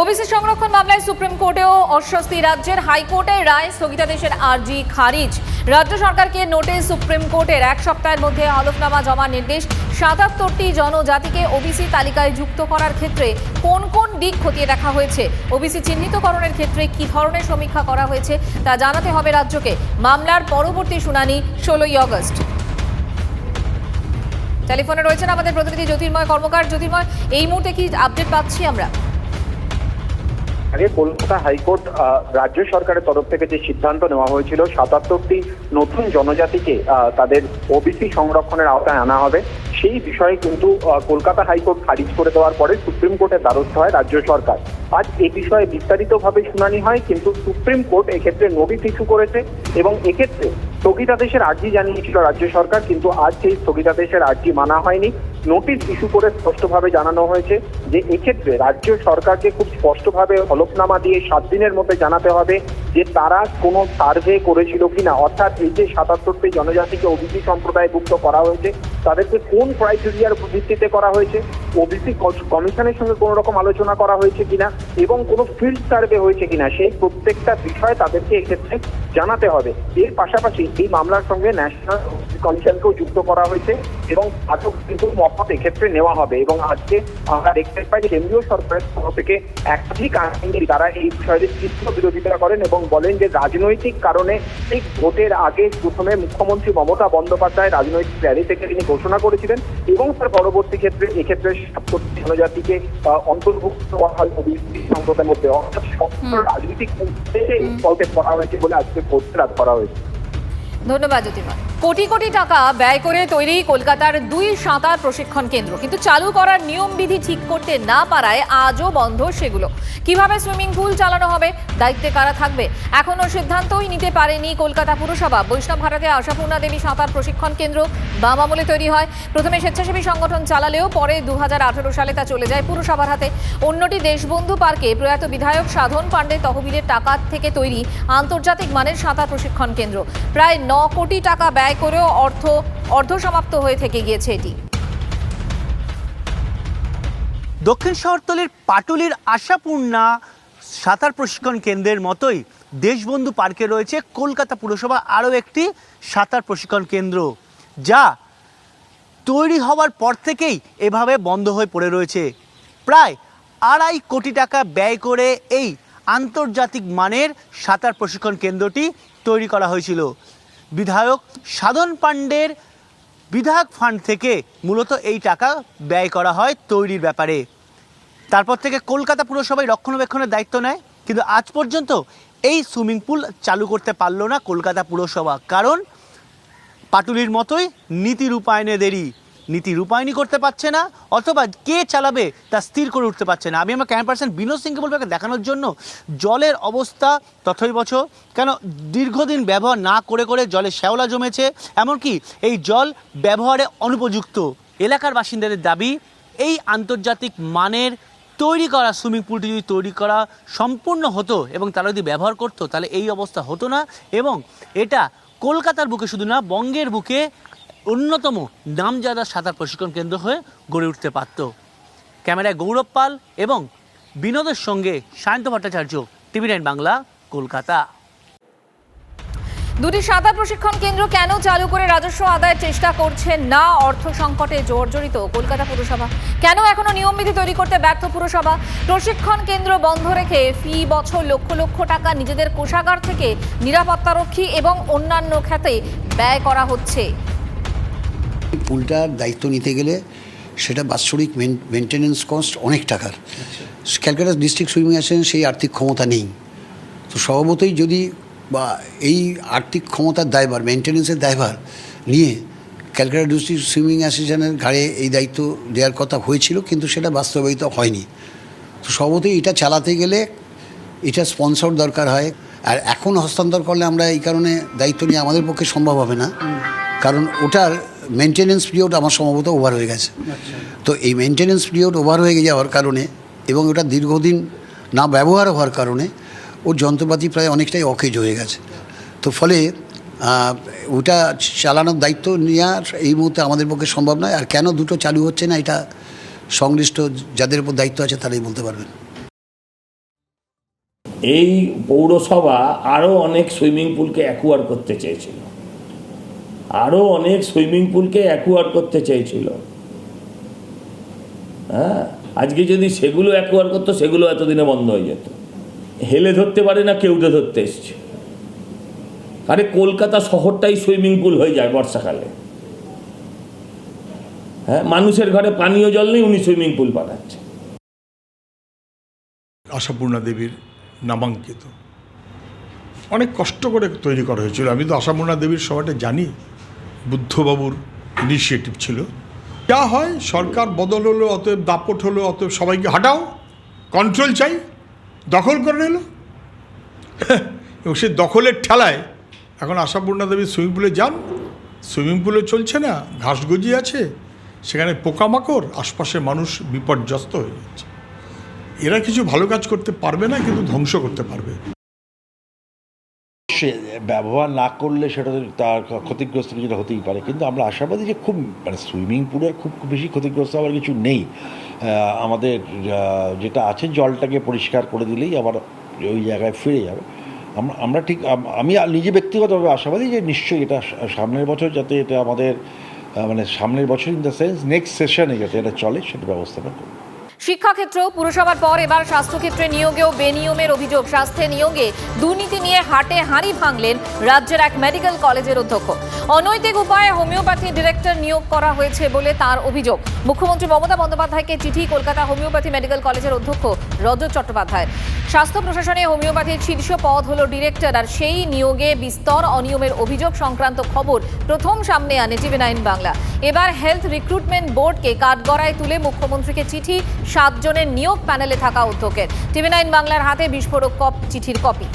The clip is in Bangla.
ওবিসি সংরক্ষণ মামলায় সুপ্রিম কোর্টেও অস্বস্তি। রাজ্যের হাইকোর্টের রায় স্থগিতাদেশের আর্জি খারিজ। রাজ্য সরকারকে নোটিশ সুপ্রিম কোর্টের এক সপ্তাহের মধ্যে হলফনামা জমার নির্দেশ। সাতাত্তরটি জনজাতিকে ওবিসি তালিকায় যুক্ত করার ক্ষেত্রে কোন কোন দিক খতিয়ে দেখা হয়েছে? ওবিসি চিহ্নিতকরণের ক্ষেত্রে কী ধরনের সমীক্ষা করা হয়েছে? তা জানাতে হবে রাজ্যকে। মামলার পরবর্তী শুনানি ষোলোই আগস্ট টেলিফোনে রয়েছেন আমাদের প্রতিনিধি জ্যোতির্ময় কর্মকার। জ্যোতির্ময়, এই মুহূর্তে কি আপডেট পাচ্ছি আমরা? আগে কলকাতা হাইকোর্ট রাজ্য সরকারের তরফ থেকে যে সিদ্ধান্ত নেওয়া হয়েছিল, সাতাত্তরটি নতুন জনজাতিকে তাদের ওবিসি সংরক্ষণের আওতায় আনা হবে। সেই বিষয়ে কিন্তু কলকাতা হাইকোর্ট খারিজ করে দেওয়ার পরে সুপ্রিম কোর্টের দ্বারস্থ হয় রাজ্য সরকার। আজ এ বিষয়ে বিস্তারিতভাবে শুনানি হয়, কিন্তু সুপ্রিম কোর্ট এক্ষেত্রে নোটিশ ইস্যু করেছে এবং এক্ষেত্রে স্থগিতাদেশের আর্জি জানিয়েছিল রাজ্য সরকার, কিন্তু আজ সেই স্থগিতাদেশের আর্জি মানা হয়নি। নোটিশ ইস্যু করে স্পষ্টভাবে জানানো হয়েছে যে এক্ষেত্রে রাজ্য সরকারকে খুব স্পষ্টভাবে হলফনামা দিয়ে সাত দিনের মধ্যে জানাতে হবে যে তারা কোনো সার্ভে করেছিল কিনা। অর্থাৎ এই যে সাতাত্তরটি জনজাতিকে ওবিসি সম্প্রদায়ভুক্ত করা হয়েছে, তাদেরকে কোন ক্রাইটেরিয়ার ভিত্তিতে করা হয়েছে? ওবিসি কমিশনের সঙ্গে কোনো রকম আলোচনা করা হয়েছে কিনা এবং কোনো ফিল্ড সার্ভে হয়েছে কিনা, সেই প্রত্যেকটা বিষয় তাদেরকে এক্ষেত্রে জানাতে হবে। এর পাশাপাশি এই মামলার সঙ্গে ন্যাশনাল কমিশনকেও যুক্ত করা হয়েছে এবং আটক কিন্তু মত এক্ষেত্রে নেওয়া হবে এবং আজকে আমরা দেখতে পাই কেন্দ্রীয় সরকারের তরফ থেকে একাধিক আইনজীবী তারা এই বিষয়ে তীব্র বিরোধিতা করেন এবং বলেন যে রাজনৈতিক কারণে ঠিক ভোটের আগে প্রথমে মুখ্যমন্ত্রী মমতা বন্দ্যোপাধ্যায় রাজনৈতিক র্যালি থেকে তিনি ঘোষণা করেছিলেন এবং তার পরবর্তী ক্ষেত্রে এক্ষেত্রে জনজাতিকে অন্তর্ভুক্ত করা হয় ওবিসি সম্প্রদায়ের মধ্যে। অর্থাৎ সমস্ত রাজনৈতিক উদ্দেশ্যে এই করা হয়েছে বলে আজকে ভোটরাত করা হয়েছে। ধন্যবাদ জ্যোতির্ময়। কোটি কোটি টাকা ব্যয় করে তৈরি কলকাতার দুই সাঁতার প্রশিক্ষণ কেন্দ্র। কিন্তু চালু করার নিয়মবিধি ঠিক করতে না পারায় আজও বন্ধ সেগুলো। কীভাবে সুইমিং পুল চালানো হবে, দায়িত্বে কারা থাকবে, এখনও সিদ্ধান্তই নিতে পারেনি কলকাতা পুরসভা। বৈষ্ণব ভারতে আশাপূর্ণা দেবী সাঁতার প্রশিক্ষণ কেন্দ্র বাম আমলে তৈরি হয়। প্রথমে স্বেচ্ছাসেবী সংগঠন চালালেও পরে দু হাজার আঠেরো সালে তা চলে যায় পুরসভার হাতে। অন্যটি দেশবন্ধু পার্কে প্রয়াত বিধায়ক সাধন পাণ্ডে তহবিলের টাকা থেকে তৈরি আন্তর্জাতিক মানের সাঁতার প্রশিক্ষণ কেন্দ্র। প্রায় ন কোটি টাকা ব্যয় করেও অর্থ অর্ধসমাপ্ত হয়ে থেকে গিয়েছে এটি। দক্ষিণ শহরতলির পাটুলির আশাপূর্ণা সাঁতার প্রশিক্ষণ কেন্দ্রের মতোই দেশবন্ধু পার্কে রয়েছে কলকাতা পুরসভা আরও একটি সাঁতার প্রশিক্ষণ কেন্দ্র, যা তৈরি হওয়ার পর থেকেই এভাবে বন্ধ হয়ে পড়ে রয়েছে। প্রায় আড়াই কোটি টাকা ব্যয় করে এই আন্তর্জাতিক মানের সাঁতার প্রশিক্ষণ কেন্দ্রটি তৈরি করা হয়েছিল। বিধায়ক সাধন পাণ্ডের বিধায়ক ফান্ড থেকে মূলত এই টাকা ব্যয় করা হয় তৈরির ব্যাপারে। তারপর থেকে কলকাতা পুরসভায় রক্ষণাবেক্ষণের দায়িত্ব নেয়, কিন্তু আজ পর্যন্ত এই সুইমিং পুল চালু করতে পারল না কলকাতা পুরসভা। কারণ পাটুলির মতোই নীতি রূপায়ণে দেরি নীতি রূপায়ণই করতে পারছে না, অথবা কে চালাবে তা স্থির করে উঠতে পারছে না। আমি আমার ক্যামেরা পার্সন বিনোদ সিংকে বলব দেখানোর জন্য, জলের অবস্থা তথই বছর। কেন দীর্ঘদিন ব্যবহার না করে করে জলে শ্যাওলা জমেছে, এমনকি এই জল ব্যবহারে অনুপযুক্ত। এলাকার বাসিন্দাদের দাবি, এই আন্তর্জাতিক মানের তৈরি করা, সুইমিং পুলটি যদি তৈরি করা সম্পূর্ণ হতো এবং তারা যদি ব্যবহার করতো, তাহলে এই অবস্থা হতো না। এবং এটা কলকাতার বুকে শুধু না, বঙ্গের বুকে অন্যতম নামজাদা সাঁতার প্রশিক্ষণ কেন্দ্র হয়ে গড়ে উঠতে পারত। ক্যামেরায় গৌরব পাল এবং বিনোদের সঙ্গে সায়ন্ত ভট্টাচার্য, টিভি নাইন বাংলা, কলকাতা। দুটি সাঁতার প্রশিক্ষণ কেন্দ্র কেন চালু করে রাজস্ব আদায়ের চেষ্টা করছে না? অর্থ সংকটে জর্জরিত কলকাতা পুরসভা। কেন এখনও নিয়মবিধি তৈরি করতে ব্যর্থ পুরসভা? প্রশিক্ষণ কেন্দ্র বন্ধ রেখে ফি বছর লক্ষ লক্ষ টাকা নিজেদের কোষাগার থেকে নিরাপত্তারক্ষী এবং অন্যান্য খাতে ব্যয় করা হচ্ছে। পুলটার দায়িত্ব নিতে গেলে সেটা বাৎসরিক মেনটেনেন্স কস্ট অনেক টাকার। ক্যালকাটা ডিস্ট্রিক্ট সুইমিং অ্যাসোসিয়েশন সেই আর্থিক ক্ষমতা নেই। তো স্বভাবতই যদি বা এই আর্থিক ক্ষমতার দায়ভার মেনটেনেন্সের দায়ভার নিয়ে ক্যালকাটা ডিস্ট্রিক্ট সুইমিং অ্যাসোসিয়েশনের ঘাড়ে এই দায়িত্ব দেওয়ার কথা হয়েছিল কিন্তু সেটা বাস্তবায়িত হয়নি। তো স্বভাবতই এটা চালাতে গেলে এটা স্পন্সর দরকার হয়। আর এখন হস্তান্তর করলে আমরা এই কারণে দায়িত্ব নিয়ে আমাদের পক্ষে সম্ভব হবে না। কারণ ওটার মেনটেনেন্স পিরিয়ড আমার সম্ভবত ওভার হয়ে গেছে। তো এই মেনটেনেন্স পিরিয়ড ওভার হয়ে যাওয়ার কারণে এবং ওটা দীর্ঘদিন না ব্যবহার হওয়ার কারণে ওর যন্ত্রপাতি প্রায় অনেকটাই অকেজ হয়ে গেছে। তো ফলে ওটা চালানোর দায়িত্ব নেওয়ার এই মুহূর্তে আমাদের পক্ষে সম্ভব নয়। আর কেন দুটো চালু হচ্ছে না এটা সংশ্লিষ্ট যাদের উপর দায়িত্ব আছে তারাই বলতে পারবেন। এই পৌরসভা আরও অনেক সুইমিং পুলকে অ্যাকুয়ার করতে চেয়েছিল। আরও অনেক সুইমিং পুলকে অ্যাকুয়ার করতে চেয়েছিল। হ্যাঁ? আজকে যদি সেগুলো অ্যাকুয়ার করতো, সেগুলো এতদিনে বন্ধ হয়ে যেত। হেলে ধরতে পারে না, কেউটে ধরতে এসছে। আরে কলকাতা শহরটাই সুইমিং পুল হয়ে যায় বর্ষাকালে। হ্যাঁ? মানুষের ঘরে পানীয় জল নেই, উনি সুইমিং পুল বানাচ্ছে আশাপূর্ণা দেবীর নামাঙ্কিত। অনেক কষ্ট করে তৈরি করা হয়েছিল। আমি তো আশাপূর্ণা দেবীর সবাইটা জানি। বুদ্ধবাবুর ইনিশিয়েটিভ ছিল। যা হয়, সরকার বদল হলো, অতএব দাপট হলো, অতএব সবাইকে হাঁটাও কন্ট্রোল চাই, দখল করে নিল। এবং সে দখলের ঠেলায় এখন আশাপূর্ণা দেবী সুইমিং পুলে যান। সুইমিং পুলে চলছে না, ঘাস গজি আছে, সেখানে পোকামাকড় আশপাশে মানুষ বিপর্যস্ত হয়ে যাচ্ছে। এরা কিছু ভালো কাজ করতে পারবে না, কিন্তু ধ্বংস করতে পারবে। সে ব্যবহার না করলে সেটা তার ক্ষতিগ্রস্ত কিছুটা হতেই পারে। কিন্তু আমরা আশাবাদী যে খুব মানে সুইমিং পুলের খুব বেশি ক্ষতিগ্রস্ত হওয়ার কিছু নেই। আমাদের যেটা আছে জলটাকে পরিষ্কার করে দিলেই আবার ওই জায়গায় ফিরে যাবে। আমরা আমরা ঠিক, আমি নিজে ব্যক্তিগতভাবে আশাবাদী যে নিশ্চয়ই এটা সামনের বছর যাতে এটা আমাদের মানে সামনের বছর ইন দ্য সেন্স নেক্সট সেশনে যাতে এটা চলে, সেটা ব্যবস্থাটা করব। শিক্ষাক্ষেত্র পুরসভার পর এবার স্বাস্থ্যক্ষেত্রে নিয়োগেও বেনিয়মের অভিযোগ। স্বাস্থ্যে নিয়োগে দুর্নীতি নিয়ে হাটে হাঁড়ি ভাঙলেন রাজ্যের এক মেডিকেল কলেজের অধ্যক্ষ। অনৈতিক উপায়ে হোমিওপ্যাথি ডিরেক্টর নিয়োগ করা হয়েছে বলে তার অভিযোগ। মুখ্যমন্ত্রী মমতা বন্দ্যোপাধ্যায়কে চিঠি কলকাতা হোমিওপ্যাথি মেডিকেল কলেজের অধ্যক্ষ রজত চট্টোপাধ্যায়। স্বাস্থ্য প্রশাসনে হোমিওপ্যাথির শীর্ষ পদ হল ডিরেক্টর আর সেই নিয়োগে বিস্তর অনিয়মের অভিযোগ সংক্রান্ত খবর প্রথম সামনে আনে টিভি নাইন বাংলা। এবার হেলথ রিক্রুটমেন্ট বোর্ডকে কাঠগড়ায় তুলে মুখ্যমন্ত্রীকে চিঠি, সাতজনের নিয়োগ প্যানেলে থাকা অধ্যক্ষের টিভি নাইন বাংলার হাতে বিস্ফোরক কপ, চিঠির কপি।